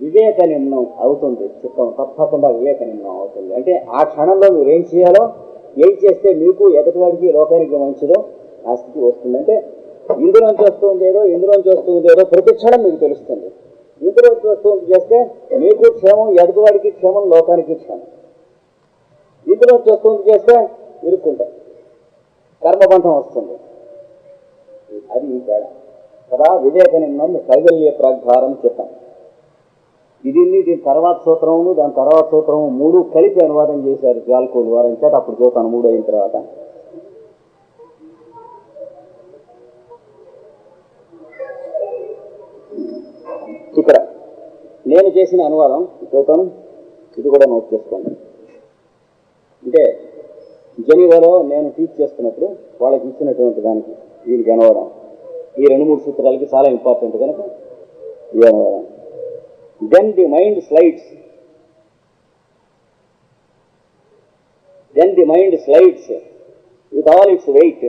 వివేక నిమ్నం అవుతుంది. చిత్తం తప్పకుండా వివేక నిమ్నం అవుతుంది. అంటే ఆ క్షణంలో మీరు ఏం చేయాలో ఏం చేస్తే మీకు ఎదుటివాడికి లోకానికి మంచిదో ఆ స్థితి వస్తుంది. అంటే ఇందులోంచి వస్తుంది ఏదో ఇందులోంచి వస్తుంది ఏదో ప్రతి క్షణం మీకు తెలుస్తుంది. ఇందులోంచి వస్తుంది చేస్తే మీకు క్షేమం ఎదుటివాడికి క్షేమం లోకానికి క్షేమం. ఇందులోంచి వస్తుంది చేస్తే ఇరుక్కుంటారు కర్మబంధం వస్తుంది. అది ఈ తేడా. కదా వివేక నిమ్నం కైవల్య ప్రాగ్ధారం చిత్తం ఇది దీని తర్వాత సూత్రము దాని తర్వాత సూత్రము మూడు కలిపి అనువాదం చేశారు జాల్కోలు వారం. చేత అప్పుడు చూస్తాను మూడు అయిన తర్వాత. ఇక్కడ నేను చేసిన అనువాదం చూద్దాను ఇది కూడా నోట్ చేసుకోండి. అంటే జనీవాలో నేను టీచ్ చేస్తున్నప్పుడు వాళ్ళకి ఇచ్చినటువంటి దానికి దీనికి అనువాదం. ఈ రెండు మూడు సూత్రాలకి చాలా ఇంపార్టెంట్ కనుక ఈ అనువాదం. Then the mind slides. Then the mind slides with all its weight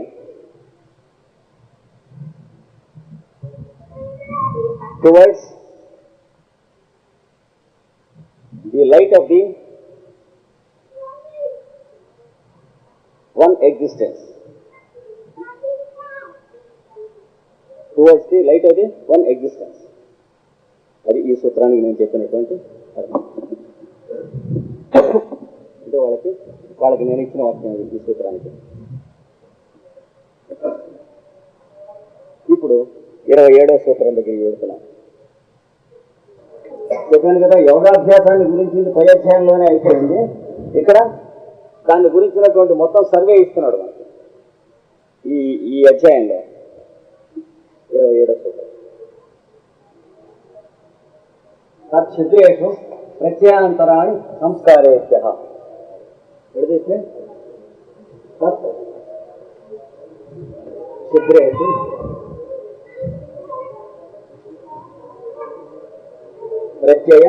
towards the light of the one existence. Towards the light of the one existence. అది ఈ సూత్రానికి నేను చెప్పినటువంటి అంటే వాళ్ళకి వాళ్ళకి నేను ఇచ్చిన వాక్యం ఇది ఈ సూత్రానికి. ఇప్పుడు ఇరవై ఏడో సూత్రం దగ్గరికి వెళ్తున్నాం చెప్పాను కదా యోగాభ్యాసాన్ని గురించి పై అధ్యాయంలోనే అయిపోయింది. ఇక్కడ దాన్ని గురించినటువంటి మొత్తం సర్వే ఇస్తున్నాడు మనకి. ఈ ఈ అధ్యాయంలో ఇరవై ఏడో సూత్రం. తత్క్షత్రియేషు ప్రత్యానంతరాణి సంస్కారేభ్య విడదీస్తే తత్ క్షత్రియేషు ప్రత్యయ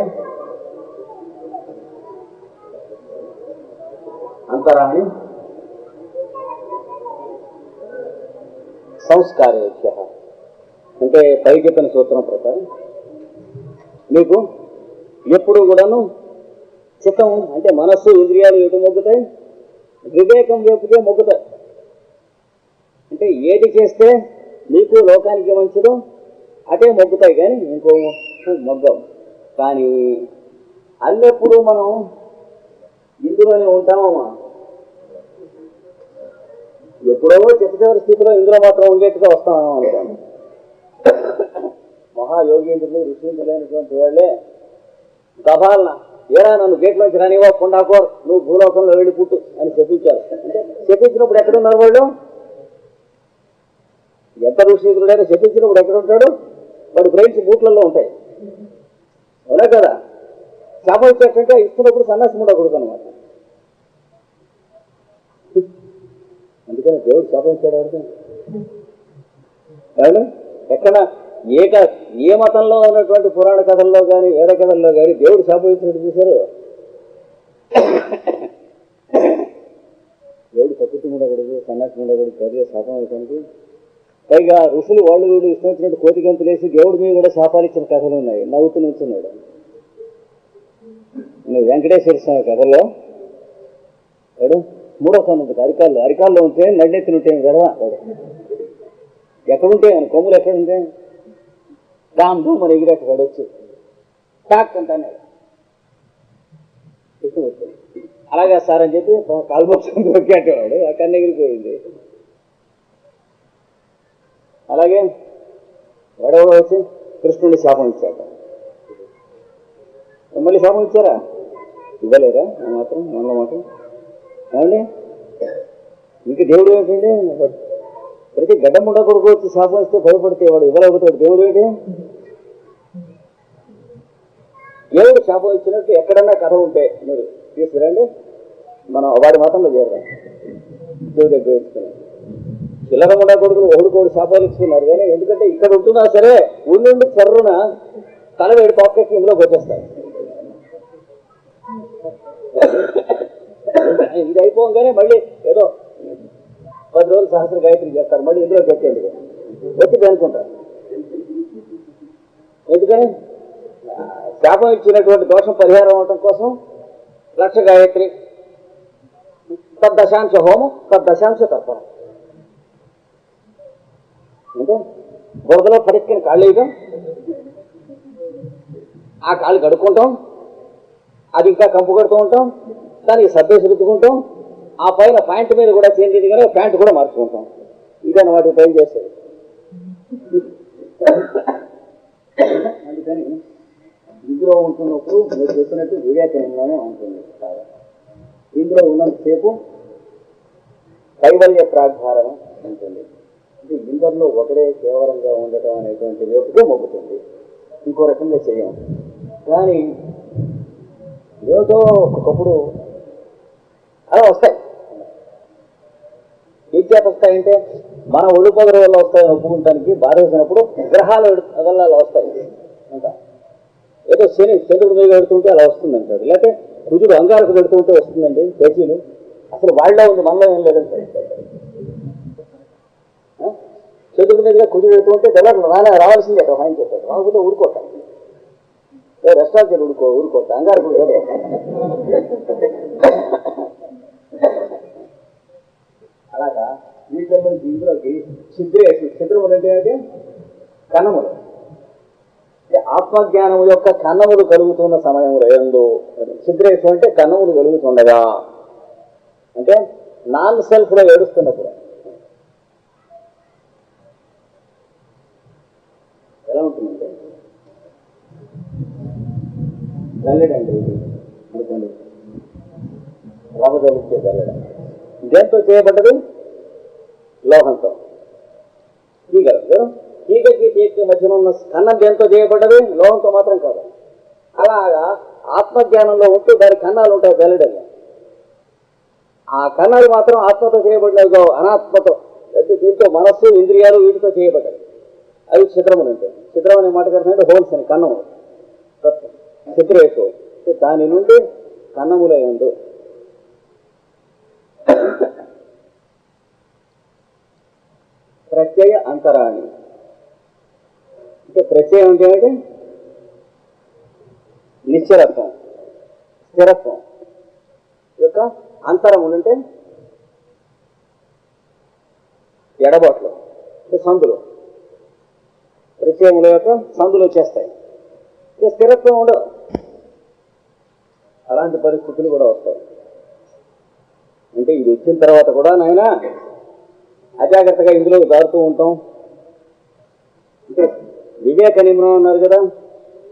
అంతరాణి సంస్కారేభ్య అంటే పై చెప్పిన సూత్రం ప్రకారం మీకు ఎప్పుడు కూడాను చిత్తం అంటే మనస్సు ఇంద్రియాలు ఎటు మొగ్గుతాయి? వివేకం వైపుకే మొగ్గుతాయి. అంటే ఏది చేస్తే నీకు లోకానికి మంచిదో అటే మొగ్గుతాయి కానీ ఇంకో మొగ్గం. కానీ అల్లెప్పుడు మనం ఇందులోనే ఉంటామమ్మా ఎప్పుడో చిత్త చివరి స్థితిలో ఇందులో మాత్రం ఉండేట్టుగా వస్తామేమో అనుకోండి. మహాయోగేంద్రులు ఋషీంద్రులైనటువంటి వాళ్ళే గభాలన ఏరా నన్ను గేట్లోంచి రానివా కొండాకో నువ్వు భూలోకంలో వెళ్ళి పుట్టు అని చెప్పించారు చెప్పించినప్పుడు ఎక్కడున్నారు వాళ్ళు? ఎంత ఋషీంద్రుడైనా చెప్పించినప్పుడు ఎక్కడ ఉంటాడు వాడు బ్రెయిన్స్ బూట్లలో ఉంటాయి. అవునా కదా? చేప వచ్చేటంటే ఇస్తున్నప్పుడు సన్నాసి ఉండకూడదు అనమాట అందుకని దేవుడు చేప ఇచ్చాడు ఎవరికైనా. ఎక్కడ? ఏ ఏ మతంలో ఉన్నటువంటి పురాణ కథల్లో కానీ వేద కథల్లో కానీ దేవుడు శాపవించినట్టు చూశారు. దేవుడు ప్రకృతి ఉండకూడదు సన్నాసి ఉండకూడదు చర్య శాపం అవటానికి పైగా ఋషులు వాళ్ళు వీళ్ళు ఇష్టం వచ్చినట్టు కోతి గంతులేసి దేవుడి మీద కూడా శాపాలు ఇచ్చిన కథలు ఉన్నాయి. నవ్వుతూ నుంచున్నాడు. నువ్వు వెంకటేశ్వర స్వామి కథలో వాడు మూడో కన్ను అరికాల్లో అరికాల్లో ఉంటే నడినెత్తిన ఉంటే కదా వాడు ఎక్కడుంటే కొమ్ములు ఎక్కడుంటే? రామ్ దూమ్ అని ఎగిరేట పడవచ్చు టాక్ అంటానే అలాగే సార్ అని చెప్పి కాల్మోక్షం దొరికేటవాడు అక్కడ ఎగిరిపోయింది. అలాగే వడవ వచ్చి కృష్ణుడి శాపం ఇచ్చాట మళ్ళీ శాపం ఇచ్చారా? ఇవ్వలేరా నా మాత్రం మొన్న మాత్రం. ఏమండి? ఇంకా దేవుడు ఏంటండి ప్రతి గడ్డముండ కొడుకు వచ్చి శాపం ఇస్తే భయపడితే వాడు ఇవ్వలేకపోతాడు. దేవుడు ఏంటి దేవుడు శాపం ఇచ్చినట్టు ఎక్కడన్నా కథ ఉంటే మీరు తీసుకురండి. మనం వాడి మతంలో చేరదాం. దేవుడి దగ్గర చిల్లర కూడా కొడుకులు ఒకడు కోడి శాపాలు ఇస్తున్నారు కానీ ఎందుకంటే ఇక్కడ ఉంటున్నా సరే ఉండి చర్రున తల వేడి పాకెట్ ఇందులోకి వచ్చేస్తారు ఇది అయిపోగానే మళ్ళీ ఏదో పది రోజులు సహస్ర గాయత్రి చేస్తారు మళ్ళీ ఇందులోకి పెట్టేందుకు వచ్చి అనుకుంటారు ఎందుకని? శాపం ఇచ్చినటువంటి దోషం పరిహారం అవటం కోసం లక్ష గాయత్రి తద్దశాంశ హోమం తద్దశాంశ తర్పణం. అంటే బురదలో పడెక్కిన కాళ్ళు వేయడం ఆ కాళ్ళు కడుక్కుంటాం అది ఇంకా కంపు కడుతూ ఉంటాం దానికి సర్దేసి రుద్దుకుంటాం ఆ పైన ప్యాంట్ మీద కూడా చేంజ్ కానీ ప్యాంట్ కూడా మార్చుకుంటాం. ఇదని వాటి టైం చేస్తుంది అందుకని ఇందులో ఉంటున్నప్పుడు మీరు చెప్పినట్టు వివేకనంగానే ఉంటుంది. ఇందులో ఉన్నంతసేపు కైవల్య ప్రాధారణ ఉంటుంది. ఇది ఇందరిలో ఒకడే కేవలంగా ఉండటం అనేటువంటి వైపుగా మొగ్గుతుంది. ఇంకో రకంగా చేయం. కానీ ఏదో ఒక్కొక్కప్పుడు అలా వస్తాయి. ఏం చేత వస్తాయంటే మన ఒళ్ళు పొగర వల్ల వస్తాయని ఒప్పుకుంటానికి బాధేసినప్పుడు విగ్రహాలు వల్ల అలా వస్తాయి. అంటారు ఏదో శని చంద్రుడి మీద పెడుతుంటే అలా వస్తుంది అంటాడు లేకపోతే కుజుడు అంగారకు పెడుతుంటే వస్తుందండి పేచీలు. అసలు వాళ్ళలో ఉంది మనలో ఏం లేదంటే. ఆ? చంద్రుడి మీదుగా కుజుడు పెడుతుంటే తెల్లట్లు రానే రావాల్సిందే అక్కడ ఆయన చెప్పాడు రాకపోతే ఊరుకోట రెస్టారెంట్ ఊరుకో ఊరుకోట అంగారకు కూడా అలాగా? వీటిలో ఇందులోకి చిద్రేసి చిత్రములు అంటే కన్నములు ఆత్మజ్ఞానం యొక్క కన్నములు కలుగుతున్న సమయంలో ఎందు చిద్రేశం అంటే కన్నములు కలుగుతుండగా. అంటే నాన్ సెల్ఫ్లో ఏడుస్తున్నప్పుడు. ఎలా ఉంటుందంటే? జల్లెడండి ఇది అనుకోండి రమదలిచ్చే జల్లెడ దేంతో చేయబడ్డది? లోహంతో. ఈ కదా? ఈగకి తీగకి మధ్యన ఉన్న కన్నం దేంతో చేయబడ్డది లోహంతో మాత్రం కాదు. అలాగా ఆత్మజ్ఞానంలో ఉంటూ దాని కన్నాలు ఉంటాయి వెల్లడని ఆ కన్నాలు మాత్రం ఆత్మతో చేయబడినవి కావు అనాత్మతో. అంటే దీంతో మనస్సు ఇంద్రియాలు వీటితో చేయబడ్డాయి. అవి చిత్రములు ఉంటాయి చిత్రం అనే మాట అంటే హోల్స్ అని కన్నము చిత్రేషు. దాని నుండి కన్నములై ఎందు ప్రత్యయ అంతరాణి. ప్రత్యయం అంటే ఏమిటి? నిశ్చలత్వం. స్థిరత్వం. యొక్క అంతరం ఉంటే ఎడబాట్లు అంటే సందులు. ప్రత్యయముల యొక్క సందులు వచ్చేస్తాయి. ఇక స్థిరత్వం ఉండదు. అలాంటి పరిస్థితులు కూడా వస్తాయి. అంటే ఇది వచ్చిన తర్వాత కూడా నాయన అజాగ్రత్తగా ఇందులో దాడుతూ ఉంటాం. అంటే వివేక నిమ్నం అన్నారు కదా.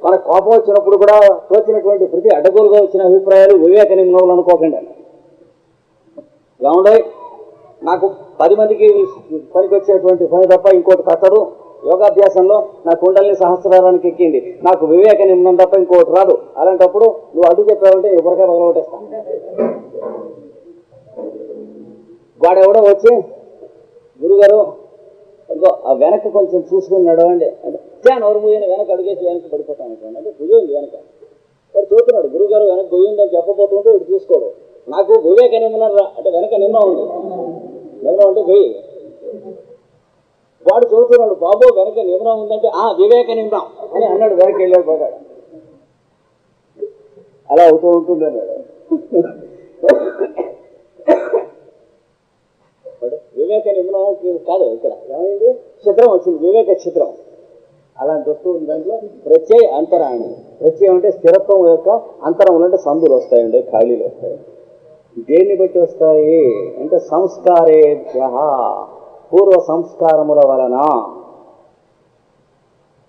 మన కోపం వచ్చినప్పుడు కూడా తోచినటువంటి ప్రతి అడ్డగోలుగా వచ్చిన అభిప్రాయాలు వివేక నిమ్నములు అనుకోకండి. ఏమండో నాకు పది మందికి పనికి వచ్చేటువంటి పని తప్ప ఇంకోటి కట్టదు యోగాభ్యాసంలో నా కుండల్ని సహస్రానికి ఎక్కింది. నాకు వివేక నిమ్నం తప్ప ఇంకోటి రాదు. అలాంటప్పుడు నువ్వు అడ్డు చెప్పావంటే ఎవరికే మొదలుపెట్టేస్తా వాడెవడో వచ్చి గురుగారు ఇంకో ఆ వెనక్కి కొంచెం చూసుకుని నడవండి. అంటే నోరు మూయని వెనక అడిగేసి వెనక్కి పడిపోతాను అనుకోండి. అంటే భుజం వెనక. వాడు చూస్తున్నాడు గురుగారు వెనక పోయిందని చెప్పబోతుంటే వీడు చూసుకోడు. నాకు వివేక నిమ్మనం రా అంటే వెనక నిమ్మ ఉంది. నిమ్నం అంటే వెయ్యి వాడు చూస్తున్నాడు బాబు వెనక నిమ్నం ఉందంటే ఆ వివేక నిమ్నం అని అన్నాడు వెనక్కి వెళ్ళాడు పోతాడు. అలా అవుతూ ఉంటుంది అన్నాడు. వివేక నిమ్నం కాదు ఇక్కడ. ఏమైంది? చిత్రం వచ్చింది. వివేక చిత్రం అలాంటి వస్తువు దాంట్లో ప్రత్యయ అంతరాణి ప్రత్యయం అంటే స్థిరత్వం యొక్క అంతరం అంటే సందులు వస్తాయండి ఖాళీలు వస్తాయి. దేన్ని బట్టి వస్తాయి? అంటే సంస్కారేభ్య పూర్వ సంస్కారముల వలన.